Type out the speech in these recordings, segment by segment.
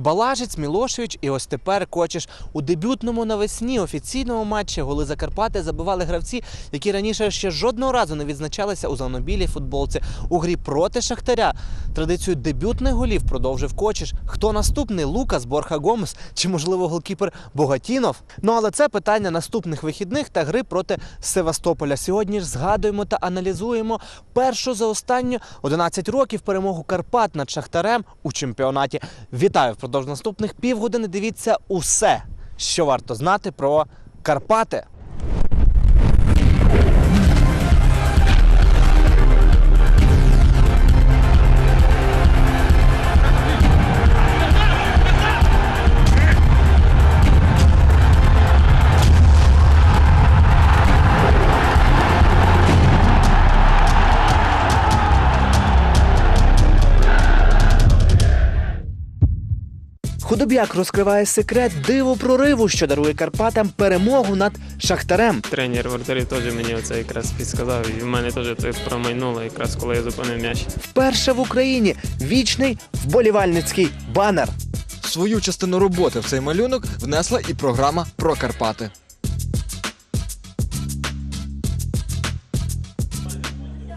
Балажець, Мілошевич і ось тепер Кочеш. У дебютному навесні офіційному матчі голи за Карпати забивали гравці, які раніше ще жодного разу не відзначалися у зеленобілій футболці. У грі проти Шахтаря традицію дебютних голів продовжив Кочеш. Хто наступний? Лукас, Борха Гомес чи, можливо, голкіпер Богатінов? Ну але це питання наступних вихідних та гри проти Севастополя. Сьогодні ж згадуємо та аналізуємо першу за останню 11 років перемогу Карпат над Шахтарем у чемпіонаті. Вітаю впродовж наступних півгодини. Дивіться усе, що варто знати про Карпати. Худобяк розкриває секрет диво прориву, що дарує Карпатам перемогу над Шахтарем. Тренер вратарів теж мені оце якраз підсказав, і в мене теж це промайнуло, якраз коли я зупинив м'яч. Вперше в Україні вічний вболівальницький банер. Свою частину роботи в цей малюнок внесла і програма про Карпати.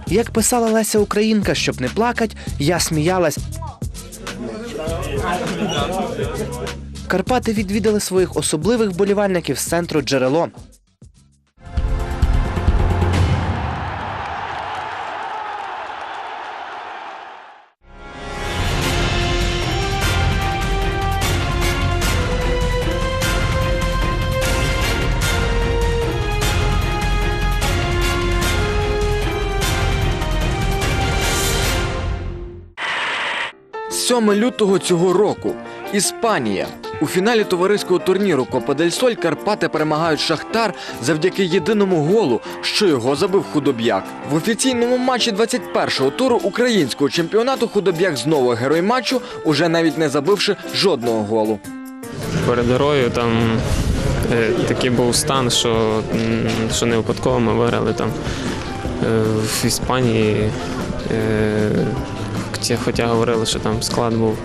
Як писала Леся Українка, щоб не плакать, я сміялась. Карпати відвідали своїх особливих болівальників з центру джерело. – 7 лютого цього року. Іспанія. У фіналі товариського турніру Копа дель Соль Карпати перемагають Шахтар завдяки єдиному голу, що його забив худоб'як. В офіційному матчі 21-го туру українського чемпіонату худоб'як знову герой матчу, уже навіть не забивши жодного голу. Перед грою там е, такий був стан, що, що не випадково ми виграли там е, в Іспанії. Е, хоча- хоча говорили, що там склад був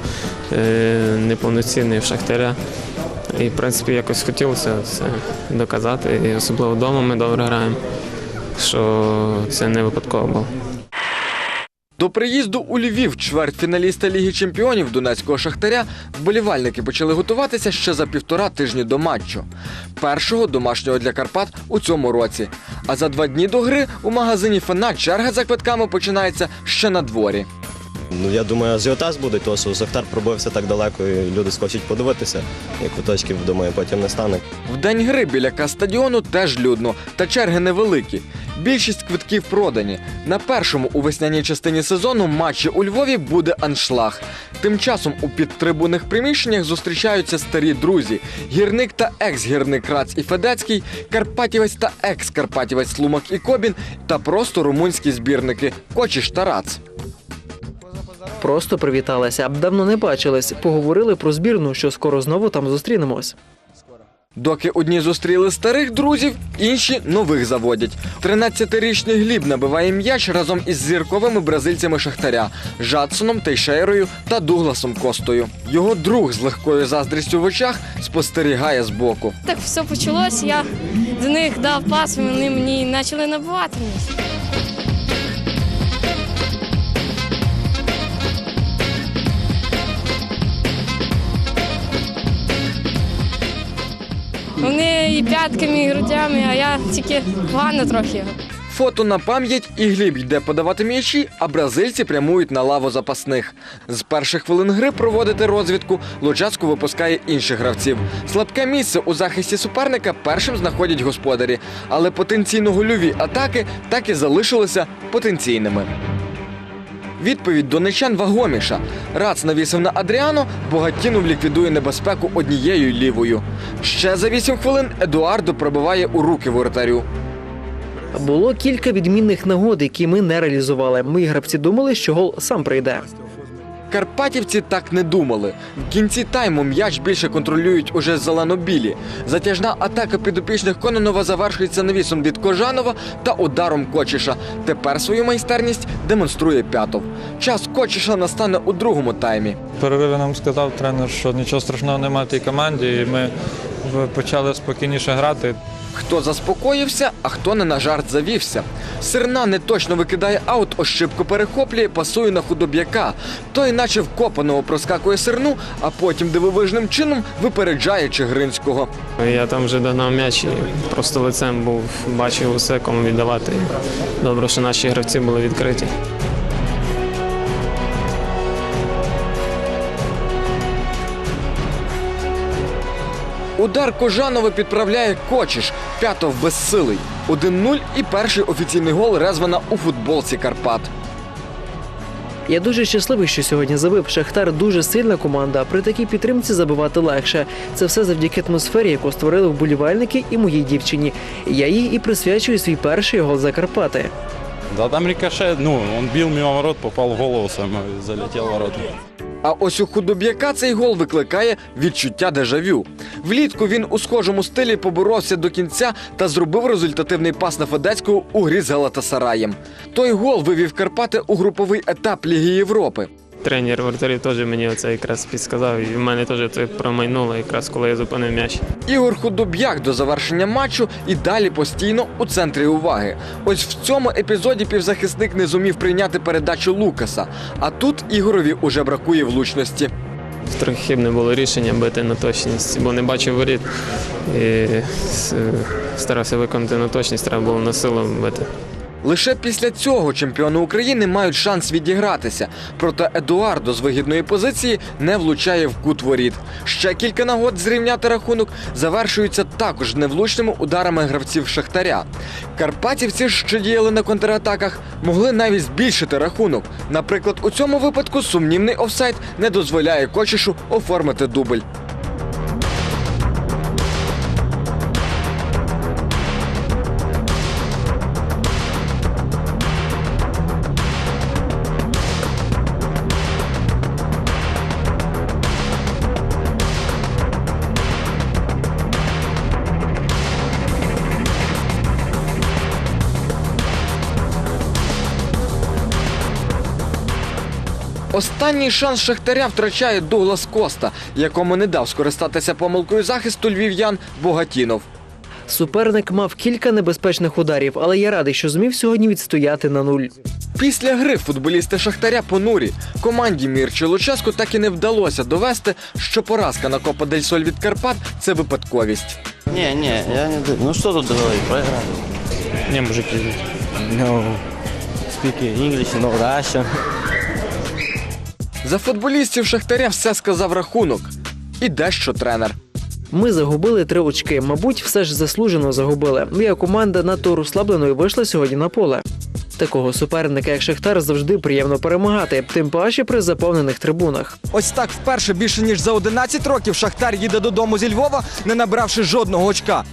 е, неповноцінний в Шахтаря. І, в принципі, якось хотілося це доказати. І особливо вдома ми добре граємо, що це не випадково було. До приїзду у Львів чвертьфіналіста Ліги Чемпіонів Донецького Шахтаря вболівальники почали готуватися ще за півтора тижні до матчу. Першого домашнього для Карпат у цьому році. А за два дні до гри у магазині Фена черга за квитками починається ще на дворі. Ну, я думаю, ажіотаж буде, тому що Шахтар пробився так далеко, і люди схочуть подивитися. І куточків, думаю, потім не стане. В день гри біля Кастадіону теж людно, та черги невеликі. Більшість квитків продані. На першому у весняній частині сезону матчі у Львові буде аншлаг. Тим часом у підтрибунних приміщеннях зустрічаються старі друзі: гірник та екс-гірник Рац і Федецький, Карпатівець та екс-Карпатівець Лумак і Кобін та просто румунські збірники Кочіш та Рац. Просто привіталися, давно не бачились, поговорили про збірну, що скоро знову там зустрінемось. Доки одні зустріли старих друзів, інші нових заводять. 13-річний Гліб набиває м'яч разом із зірковими бразильцями Шахтаря Жадсоном, Тейшейрою та Дугласом Костою. Його друг з легкою заздрістю в очах спостерігає збоку. Так все почалось, я до них дав пас, вони мені почали набивати. Вони і п'ятками, і грудями, а я тільки погано трохи. Фото на пам'ять і Гліб йде подавати м'ячі, а бразильці прямують на лаву запасних. З перших хвилин гри проводити розвідку Лучацьку випускає інших гравців. Слабке місце у захисті суперника першим знаходять господарі, але потенційно гольові атаки так і залишилися потенційними. Відповідь донечан вагоміша. Рац навісив на Адріано, Богатінов ліквідує небезпеку однією лівою. Ще за вісім хвилин Едуардо пробиває у руки воротарю. Було кілька відмінних нагод, які ми не реалізували. Мої гравці думали, що гол сам прийде. Карпатівці так не думали. В кінці тайму м'яч більше контролюють уже зелено-білі. Затяжна атака підопічних Кононова завершується навісом від Кожанова та ударом Кочіша. Тепер свою майстерність демонструє П'ятов. Час Кочіша настане у другому таймі. В перериві нам сказав тренер, що нічого страшного немає в тій команді, і ми почали спокійніше грати. Хто заспокоївся, а хто не на жарт завівся. Сирна не точно викидає аут, ошибку перехоплює, пасує на худоб'яка. Той, наче вкопаного, проскакує сирну, а потім дивовижним чином випереджає Чигринського. Я там вже догнав м'яч і просто лицем був, бачив усе, кому віддавати. Добре, що наші гравці були відкриті. Удар Кожанова підправляє Кочіш. П'ятов безсилий. 1-0 і перший офіційний гол Резвана у футболці Карпат. Я дуже щасливий, що сьогодні забив. Шахтар дуже сильна команда. При такій підтримці забивати легше. Це все завдяки атмосфері, яку створили вболівальники і моїй дівчині. Я їй і присвячую свій перший гол за Карпати. Да там рикошет, ну, он бил мимо ворот, попал в голову сам и залетел в ворота. А ось у худоб'яка цей гол викликає відчуття дежавю. Влітку він у схожому стилі поборовся до кінця та зробив результативний пас на Федецького у грі з Галатасараєм. Той гол вивів Карпати у груповий етап Ліги Європи. Тренер вратарів теж мені оце якраз підсказав, і в мене теж це промайнуло, якраз коли я зупинив м'яч. Ігор Худоб'як до завершення матчу і далі постійно у центрі уваги. Ось в цьому епізоді півзахисник не зумів прийняти передачу Лукаса. А тут Ігорові уже бракує влучності. Трохи хибне було рішення бити на точність, бо не бачив воріт і старався виконати на точність, треба було на силу бити. Лише після цього чемпіони України мають шанс відігратися. Проте Едуардо з вигідної позиції не влучає в кут воріт. Ще кілька нагод зрівняти рахунок завершуються також невлучними ударами гравців Шахтаря. Карпатівці, що діяли на контратаках, могли навіть збільшити рахунок. Наприклад, у цьому випадку сумнівний офсайд не дозволяє Кочішу оформити дубль. Останній шанс Шахтаря втрачає Дуглас Коста, якому не дав скористатися помилкою захисту львів'ян Богатінов. Суперник мав кілька небезпечних ударів, але я радий, що зумів сьогодні відстояти на нуль. Після гри футболісти Шахтаря понурі. Команді Мірчі Луческу так і не вдалося довести, що поразка на Копа Дель Соль від Карпат це випадковість. Не, не, я не... Ну что тут говорить, проиграли. Не, мужики, No, speak English, no Russian. За футболістів Шахтаря все сказав рахунок. І дещо тренер. Ми загубили три очки. Мабуть, все ж заслужено загубили. Моя команда надто розслабленою вийшла сьогодні на поле. Такого суперника, як Шахтар, завжди приємно перемагати, тим паче при заповнених трибунах. Ось так вперше більше ніж за 11 років Шахтар їде додому зі Львова, не набравши жодного очка.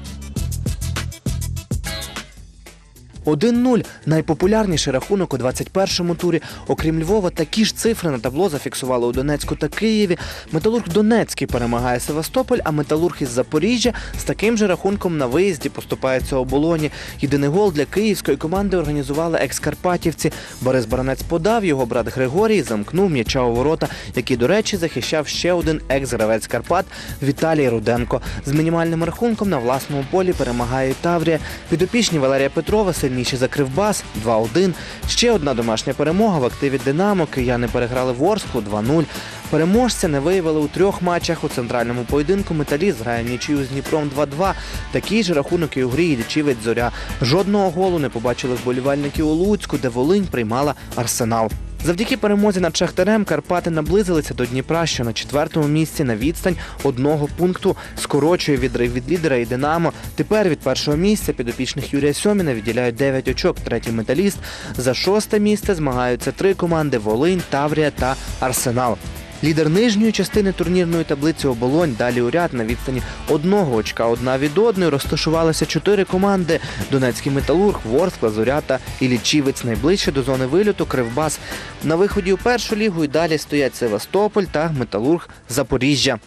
1-0 – найпопулярніший рахунок у 21-му турі. Окрім Львова, такі ж цифри на табло зафіксували у Донецьку та Києві. Металург Донецький перемагає Севастополь, а металург із Запоріжжя з таким же рахунком на виїзді поступається оболоні. Єдиний гол для київської команди організували екскарпатівці. Борис Баранець подав, його брат Григорій замкнув м'яча у ворота, який, до речі, захищав ще один екс-гравець Карпат Віталій Руденко. З мінімальним рахунком на власному полі перемагає Таврія. Підопічні Валерія Петрова сильніші за Кривбас 2-1. Ще одна домашня перемога в активі Динамо. Кияни переграли Ворсклу 2-0. Переможця не виявили у трьох матчах. У центральному поєдинку металіст грає нічию з Дніпром 2-2. Такий же рахунок і у грі Іллічівець Зоря. Жодного голу не побачили вболівальники у Луцьку, де Волинь приймала Арсенал. Завдяки перемозі над Шахтарем Карпати наблизилися до Дніпра, що на четвертому місці на відстань одного пункту скорочує відрив від лідера і Динамо. Тепер від першого місця підопічних Юрія Сьоміна відділяють 9 очок. Третій металіст. За шосте місце змагаються три команди: Волинь, Таврія та Арсенал. Лідер нижньої частини турнірної таблиці оболонь далі у ряд на відстані одного очка одна від одної розташувалися чотири команди: Донецький металург, Ворскла, Зорята і Лічівець. Найближче до зони вильоту Кривбас. На виході у першу лігу і далі стоять Севастополь та Металург Запоріжжя.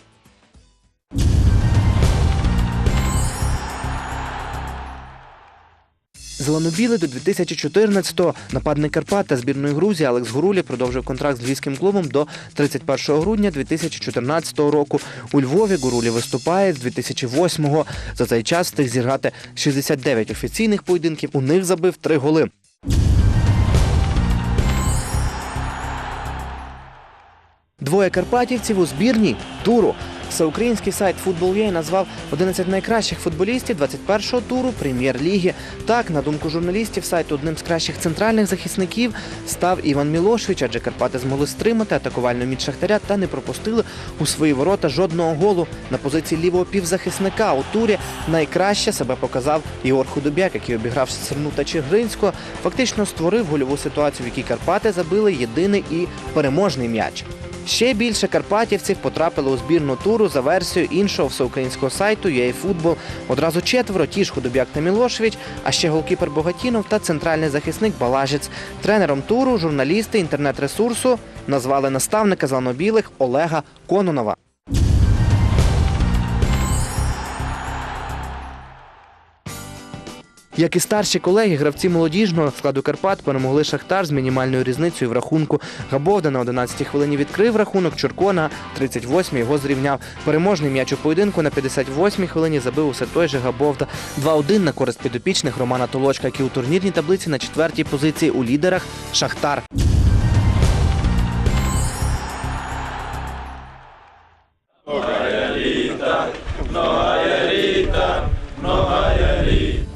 Зеленобіли до 2014-го. Нападник Карпат та збірної Грузії Алекс Гурулі продовжив контракт з львівським клубом до 31 грудня 2014 року. У Львові Гурулі виступає з 2008-го. За цей час встиг зіграти 69 офіційних поєдинків. У них забив три голи. Двоє карпатівців у збірній туру. Всеукраїнський сайт Football.ua назвав 11 найкращих футболістів 21-го туру прем'єр-ліги. Так, на думку журналістів, сайту одним з кращих центральних захисників став Іван Мілошевич, адже Карпати змогли стримати атакувальну міць Шахтаря та не пропустили у свої ворота жодного голу. На позиції лівого півзахисника у турі найкраще себе показав Ігор Худобяк, який обіграв Серну та Чигринського, фактично створив гольову ситуацію, в якій Карпати забили єдиний і переможний м'яч. Ще більше карпатівців потрапили у збірну туру за версією іншого всеукраїнського сайту UAFootball. Одразу четверо ті ж Худобяк та Мілошевич, а ще голкіпер Богатінов та центральний захисник Балажець. Тренером туру журналісти інтернет-ресурсу назвали наставника зеленобілих Олега Кононова. Як і старші колеги, гравці молодіжного складу Карпат перемогли Шахтар з мінімальною різницею в рахунку. Габовда на 11-й хвилині відкрив рахунок. Чурко на 38-й його зрівняв. Переможний м'яч у поєдинку на 58-й хвилині забив усе той же Габовда. 2-1 на користь підопічних Романа Толочка, який у турнірній таблиці на четвертій позиції у лідерах Шахтар.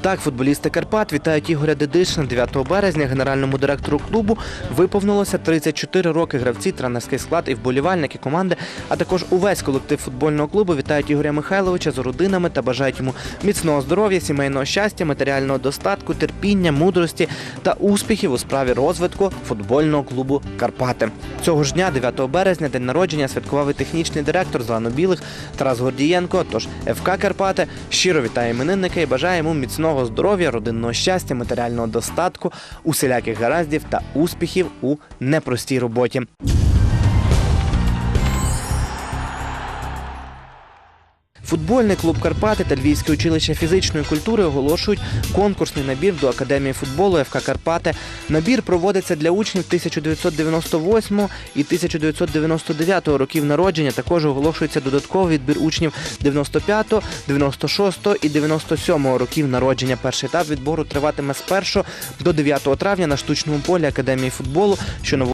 Так, футболісти Карпат вітають Ігоря Дедишина 9 березня. Генеральному директору клубу виповнилося 34 роки. Гравці, тренерський склад і вболівальники команди, а також увесь колектив футбольного клубу вітають Ігоря Михайловича з родинами та бажають йому міцного здоров'я, сімейного щастя, матеріального достатку, терпіння, мудрості та успіхів у справі розвитку футбольного клубу Карпати. Цього ж дня, 9 березня, день народження святкував і технічний директор зелено-білих Тарас Гордієнко. Тож ФК Карпати щиро вітає іменинника і бажає йому міцного здоров'я, родинного щастя, матеріального достатку, усіляких гараздів та успіхів у непростій роботі. Футбольний клуб Карпати та Львівське училище фізичної культури оголошують конкурсний набір до Академії футболу ФК Карпати. Набір проводиться для учнів 1998 і 1999 років народження. Також оголошується додатковий відбір учнів 95, 96 і 97 років народження. Перший етап відбору триватиме з 1 до 9 травня на штучному полі Академії футболу, що на